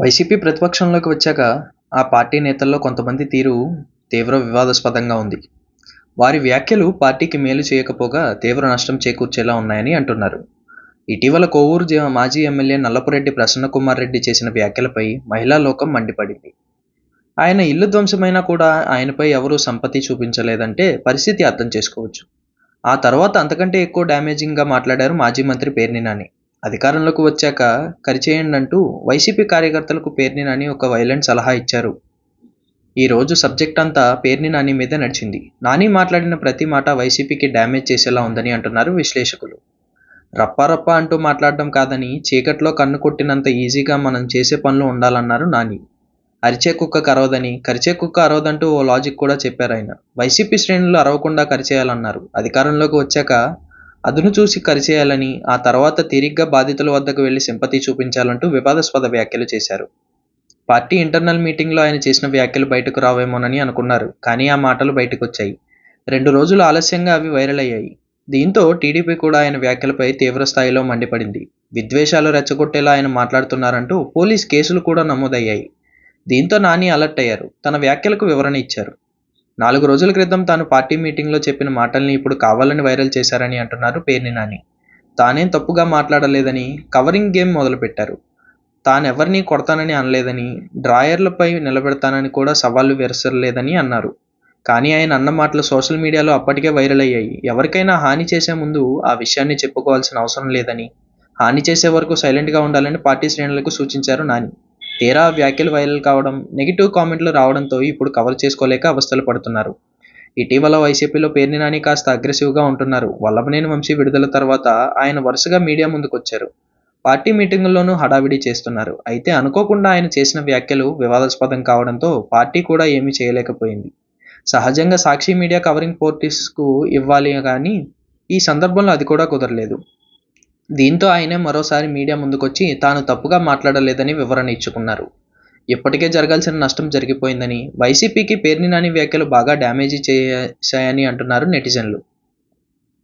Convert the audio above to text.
YCP ప్రతిపక్షంలోకి వచ్చాక ఆ party నేతల్లో కొంతమంది తీరు తీవ్ర వివాదాస్పదంగా ఉంది. వారి వ్యాఖ్యలు పార్టీకి మేలు చేయకపోగా తీవ్ర నష్టం చేకూర్చేలా ఉన్నాయని అంటున్నారు. ఇటీవల కోవూరు మాజీ ఎమ్మెల్యే నల్లపురెడ్డి ప్రసన్నకుమార్ రెడ్డి చేసిన వ్యాఖ్యలపై మహిళా లోకం మండిపడింది. ఆయన ఇల్లు ధ్వంసమైనా కూడా ఆయనపై ఎవరూ సంపత్తి చూపించలేదంటే పరిస్థితి అర్థం చేసుకోవచ్చు. ఆ తర్వాత అంతకంటే ఎక్కువ డ్యామేజింగ్గా మాట్లాడారు మాజీ మంత్రి పేర్ని నాని అధికారంలోకి వచ్చాక కరిచేయండి అంటూ వైసీపీ కార్యకర్తలకు పేర్ని నాని ఒక వైలెంట్ సలహా ఇచ్చారు. ఈరోజు సబ్జెక్ట్ అంతా పేర్ని నాని మీదే నడిచింది. నాని మాట్లాడిన ప్రతి మాట వైసీపీకి డ్యామేజ్ చేసేలా ఉందని అంటున్నారు విశ్లేషకులు. రప్పారప్ప అంటూ మాట్లాడడం కాదని చీకట్లో కన్ను కొట్టినంత ఈజీగా మనం చేసే పనులు ఉండాలన్నారు నాని. అరిచే కుక్క కరవదని కరిచే కుక్క అరవదంటూ ఓ లాజిక్ కూడా చెప్పారు ఆయన. వైసీపీ శ్రేణులు అరవకుండా కరిచేయాలన్నారు. అధికారంలోకి వచ్చాక అదును చూసి కరిచేయాలని ఆ తర్వాత తిరిగ్గా బాధితుల వద్దకు వెళ్ళి సింపతి చూపించాలంటూ వివాదాస్పద వ్యాఖ్యలు చేశారు. పార్టీ ఇంటర్నల్ మీటింగ్లో ఆయన చేసిన వ్యాఖ్యలు బయటకు రావేమోనని అనుకున్నారు కానీ ఆ మాటలు బయటకు వచ్చాయి రెండు రోజులు ఆలస్యంగా అవి వైరల్ అయ్యాయి. దీంతో టీడీపీ కూడా ఆయన వ్యాఖ్యలపై తీవ్ర స్థాయిలో మండిపడింది. విద్వేషాలు రెచ్చగొట్టేలా ఆయన మాట్లాడుతున్నారంటూ పోలీస్ కేసులు కూడా నమోదయ్యాయి. దీంతో నాని అలర్ట్ అయ్యారు. తన వ్యాఖ్యలకు వివరణ ఇచ్చారు. నాలుగు రోజుల క్రితం తాను పార్టీ మీటింగ్లో చెప్పిన మాటల్ని ఇప్పుడు కావాలని వైరల్ చేశారని అంటున్నారు పేర్ని నాని. తానేం తప్పుగా మాట్లాడలేదని కవరింగ్ గేమ్ మొదలుపెట్టారు. తానెవరిని కొడతానని అనలేదని డ్రాయర్లపై నిలబెడతానని కూడా సవాళ్ళు విరసలేదని అన్నారు. కానీ ఆయన అన్న మాటలు సోషల్ మీడియాలో అప్పటికే వైరల్ అయ్యాయి. ఎవరికైనా హాని చేసే ముందు ఆ విషయాన్ని చెప్పుకోవాల్సిన అవసరం లేదని హాని చేసే వరకు సైలెంట్గా ఉండాలని పార్టీ శ్రేణులకు సూచించారు నాని. తీరా వ్యాఖ్యలు వైరల్ కావడం నెగిటివ్ కామెంట్లు రావడంతో ఇప్పుడు కవర్ చేసుకోలేక అవస్థలు పడుతున్నారు. ఇటీవల వైసీపీలో పేర్ని నాని కాస్త అగ్రెసివ్గా ఉంటున్నారు. వల్లభనేని వంశీ విడుదల తర్వాత ఆయన వరుసగా మీడియా ముందుకొచ్చారు. పార్టీ మీటింగుల్లోనూ హడావిడి చేస్తున్నారు. అయితే అనుకోకుండా ఆయన చేసిన వ్యాఖ్యలు వివాదాస్పదం కావడంతో పార్టీ కూడా ఏమీ చేయలేకపోయింది. సహజంగా సాక్షి మీడియా కవరింగ్ పోర్టీస్కు ఇవ్వాలి కానీ ఈ సందర్భంలో అది కూడా కుదరలేదు. దీంతో ఆయనే మరోసారి మీడియా ముందుకొచ్చి తాను తప్పుగా మాట్లాడలేదని వివరణ ఇచ్చుకున్నారు. ఇప్పటికే జరగాల్సిన నష్టం జరిగిపోయిందని వైసీపీకి పేర్ని నాని వ్యాఖ్యలు బాగా డ్యామేజీ చేశాయని అంటున్నారు నెటిజన్లు.